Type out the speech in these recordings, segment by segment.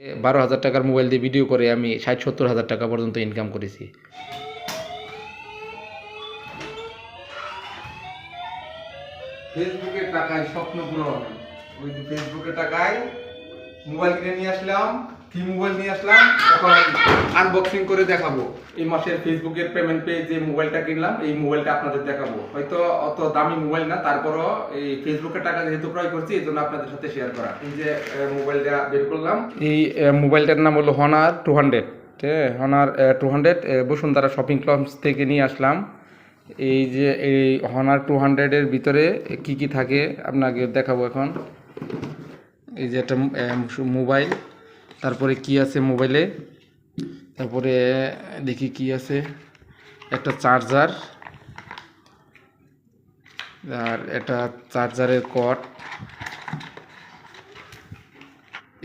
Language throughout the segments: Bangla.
বারো হাজার টাকার মোবাইল দিয়ে ভিডিও করে আমি ষাট সত্তর হাজার টাকা পর্যন্ত ইনকাম করেছি। ফেসবুকের টাকায় স্বপ্ন পূরণ। ওই ফেসবুকের টাকায় মোবাইল কিনে নিয়ে আসলাম। কি মোবাইল নিয়ে আসলাম? এখন আনবক্সিং করে দেখাবো। এই মাসের ফেসবুকের পেমেন্ট পেয়ে যে মোবাইলটা কিনলাম, এই মোবাইলটা আপনাদের দেখাবো। হয়তো অত দামি মোবাইল না, তারপরও এই ফেসবুকের টাকা যেহেতু ক্রয় করছি, এই জন্য আপনাদের সাথে শেয়ার করা। এই যে মোবাইলটা বের করলাম। এই মোবাইলটার নাম হলো Honor two hundred Honor two hundred Bashundhara shopping complex থেকে নিয়ে আসলাম। এই যে, এই হনার টু হান্ড্রেডের ভিতরে কি কি থাকে, আপনাকে দেখাবো এখন। এই যে একটা মোবাইল। তারপরে কি আছে মোবাইলে? তারপরে দেখি কি আছে। একটা চার্জার। আর একটা চার্জারের কট।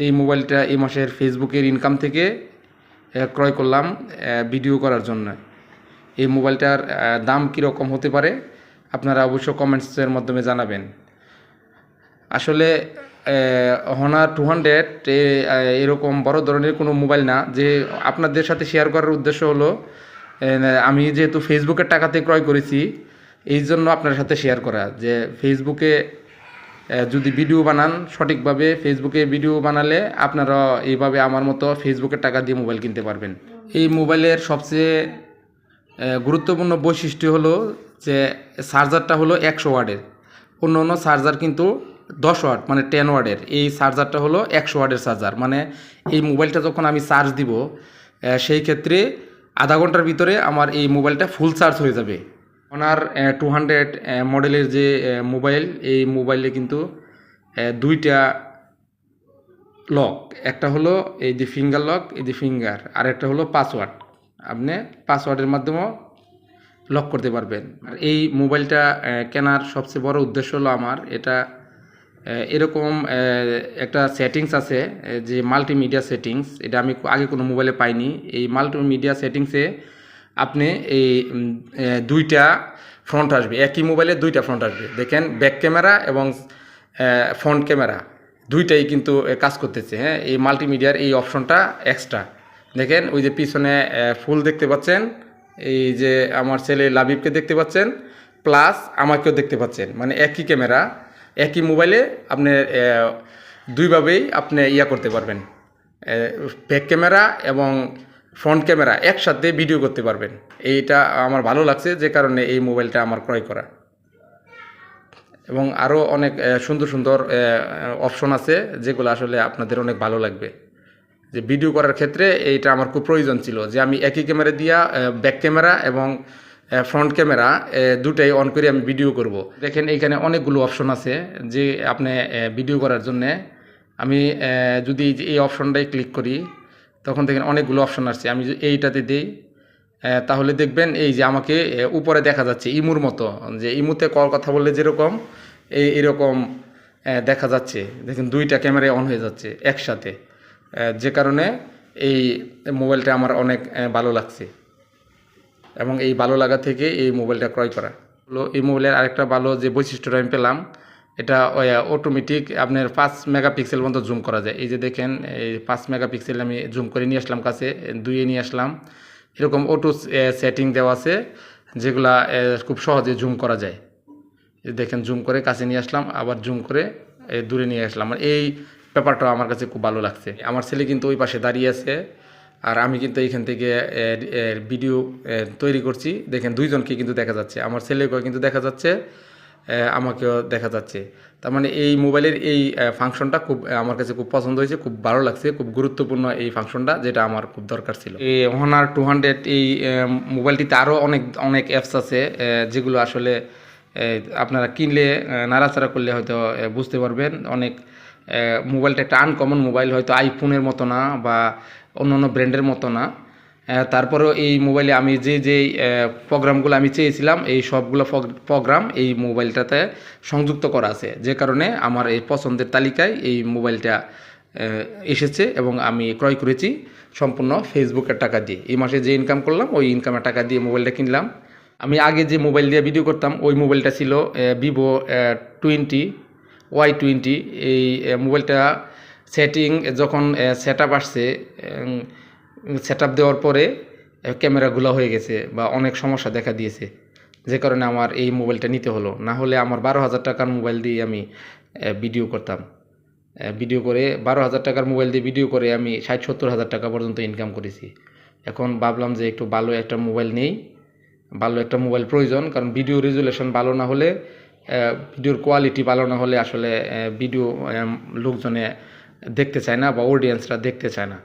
এই মোবাইলটা এই মাসের ফেসবুকের ইনকাম থেকে ক্রয় করলাম ভিডিও করার জন্য। এই মোবাইলটার দাম কীরকম হতে পারে, আপনারা অবশ্য কমেন্টসের মাধ্যমে জানাবেন। আসলে হনার টু হান্ড্রেড এরকম বড় ধরনের কোনো মোবাইল না, যে আপনাদের সাথে শেয়ার করার উদ্দেশ্য হলো আমি যেহেতু ফেসবুকের টাকাতে ক্রয় করেছি, এই জন্য আপনার সাথে শেয়ার করা, যে ফেসবুকে যদি ভিডিও বানান, সঠিকভাবে ফেসবুকে ভিডিও বানালে আপনারা এইভাবে আমার মতো ফেসবুকের টাকা দিয়ে মোবাইল কিনতে পারবেন। এই মোবাইলের সবচেয়ে গুরুত্বপূর্ণ বৈশিষ্ট্য হলো যে চার্জারটা হলো একশো ওয়ার্ডের অন্য অন্য চার্জার কিন্তু দশ ওয়াট মানে টেন ওয়ার্ডের। এই চার্জারটা হলো একশো ওয়ার্ডের চার্জার মানে এই মোবাইলটা যখন আমি চার্জ দিব সেই ক্ষেত্রে আধা ঘণ্টার ভিতরে আমার এই মোবাইলটা ফুল চার্জ হয়ে যাবে। ওনার টু হান্ড্রেড মডেলের যে মোবাইল এই মোবাইলে কিন্তু দুইটা লক একটা হলো এই যে ফিঙ্গার লক এই যে ফিঙ্গার আর একটা হলো পাসওয়ার্ড আপনি পাসওয়ার্ডের মাধ্যমেও লক করতে পারবেন। আর এই মোবাইলটা কেনার সবচেয়ে বড় উদ্দেশ্য হলো আমার এটা এরকম একটা সেটিংস আছে যে মাল্টিমিডিয়া সেটিংস এটা আমি আগে কোনো মোবাইলে পাইনি। এই মাল্টিমিডিয়া সেটিংসে আপনি এই দুইটা ফ্রন্ট আসবে। একই মোবাইলে দুইটা ফ্রন্ট আসবে। দেখেন ব্যাক ক্যামেরা এবং ফ্রন্ট ক্যামেরা দুইটাই কিন্তু কাজ করতেছে হ্যাঁ? এই মাল্টিমিডিয়ার এই অপশনটা এক্সট্রা দেখেন, ওই যে পিছনে ফুল দেখতে পাচ্ছেন, এই যে আমার ছেলে লাবিবকে দেখতে পাচ্ছেন প্লাস আমাকেও দেখতে পাচ্ছেন। মানে একই ক্যামেরা একই মোবাইলে আপনি দুইভাবেই আপনি ইয়া করতে পারবেন। ব্যাক ক্যামেরা এবং ফ্রন্ট ক্যামেরা একসাথে ভিডিও করতে পারবেন। এইটা আমার ভালো লাগছে যে কারণে এই মোবাইলটা আমার ক্রয় করা। এবং আরও অনেক সুন্দর সুন্দর অপশন আছে যেগুলো আসলে আপনাদের অনেক ভালো লাগবে। যে ভিডিও করার ক্ষেত্রে এইটা আমার খুব প্রয়োজন ছিল যে আমি একই ক্যামেরা দিয়া ব্যাক ক্যামেরা এবং ফ্রন্ট ক্যামেরা দুটাই অন করে আমি ভিডিও করব। দেখেন এইখানে অনেকগুলো অপশন আছে যে আপনি ভিডিও করার জন্যে। আমি যদি এই অপশনটাই ক্লিক করি, তখন দেখেন অনেকগুলো অপশন আসছে। আমি এইটাতে দিই তাহলে দেখবেন এই যে আমাকে উপরে দেখা যাচ্ছে ইমুর মতো, যে ইমুতে কল কথা বললে যেরকম, এই, এরকম দেখা যাচ্ছে। দেখেন দুইটা ক্যামেরায় অন হয়ে যাচ্ছে একসাথে। যে কারণে এই মোবাইলটা আমার অনেক ভালো লাগছে। এবং এই ভালো লাগা থেকে এই মোবাইলটা ক্রয় করা। হলো এই মোবাইলের আরেকটা ভালো যে বৈশিষ্ট্যটা আমি পেলাম, এটা অটোমেটিক আপনার পাঁচ মেগাপিক্সেল পর্যন্ত জুম করা যায়। এই যে দেখেন, এই পাঁচ মেগাপিক্সেল আমি জুম করে নিয়ে আসলাম কাছে, দুইয়ে নিয়ে আসলাম। এরকম অটো সেটিং দেওয়া আছে, যেগুলা খুব সহজে জুম করা যায়। দেখেন জুম করে কাছে নিয়ে আসলাম, আবার জুম করে দূরে নিয়ে আসলাম। আর এই ব্যাপারটা আমার কাছে খুব ভালো লাগছে। আমার ছেলে কিন্তু ওই পাশে দাঁড়িয়ে আছে। আর আমি কিন্তু এইখান থেকে ভিডিও তৈরি করছি। দেখেন দুইজনকে কিন্তু দেখা যাচ্ছে। আমার ছেলেকেও কিন্তু দেখা যাচ্ছে আমাকেও দেখা যাচ্ছে। তার মানে এই মোবাইলের এই ফাংশনটা খুব আমার কাছে খুব পছন্দ হয়েছে, খুব ভালো লাগছে, খুব গুরুত্বপূর্ণ এই ফাংশনটা যেটা আমার খুব দরকার ছিল। এই হনার টু হান্ড্রেড এই মোবাইলটিতে আরও অনেক অনেক অ্যাপস আছে যেগুলো আসলে আপনারা কিনলে নাড়াচাড়া করলে হয়তো বুঝতে পারবেন। অনেক মোবাইলটা একটা আনকমন মোবাইল, হয়তো আইফোনের মতো না বা অন্য অন্য ব্র্যান্ডের মতো না। তারপরেও এই মোবাইলে আমি যে যে প্রোগ্রামগুলো আমি চেয়েছিলাম, এই সবগুলো প্রোগ্রাম এই মোবাইলটাতে সংযুক্ত করা আছে। যে কারণে আমার এই পছন্দের তালিকায় এই মোবাইলটা এসেছে এবং আমি ক্রয় করেছি সম্পূর্ণ ফেসবুকের টাকা দিয়ে। এই মাসে যে ইনকাম করলাম, ওই ইনকামের টাকা দিয়ে মোবাইলটা কিনলাম। আমি আগে যে মোবাইল দিয়ে ভিডিও করতাম, ওই মোবাইলটা ছিল ভিভো টোয়েন্টি ওয়াই টোয়েন্টি এই মোবাইলটা সেটিং যখন সেট আপ আসছে সেট আপ দেওয়ার পরে ক্যামেরাগুলো হয়ে গেছে বা অনেক সমস্যা দেখা দিয়েছে। যে কারণে আমার এই মোবাইলটা নিতে হলো। না হলে আমার বারো হাজার টাকার মোবাইল দিয়ে আমি ভিডিও করতাম। ভিডিও করে বারো হাজার টাকার মোবাইল দিয়ে ভিডিও করে আমি ষাট, সত্তর হাজার টাকা পর্যন্ত ইনকাম করেছি। এখন ভাবলাম যে একটু ভালো একটা মোবাইল নেই। ভালো একটা মোবাইল প্রয়োজন, কারণ ভিডিও রেজুলেশন ভালো না হলে ভিডিওর কোয়ালিটি ভালো না হলে আসলে ভিডিও লোকজনে দেখতে চায় না বা অডিয়েন্সরা দেখতে চায় না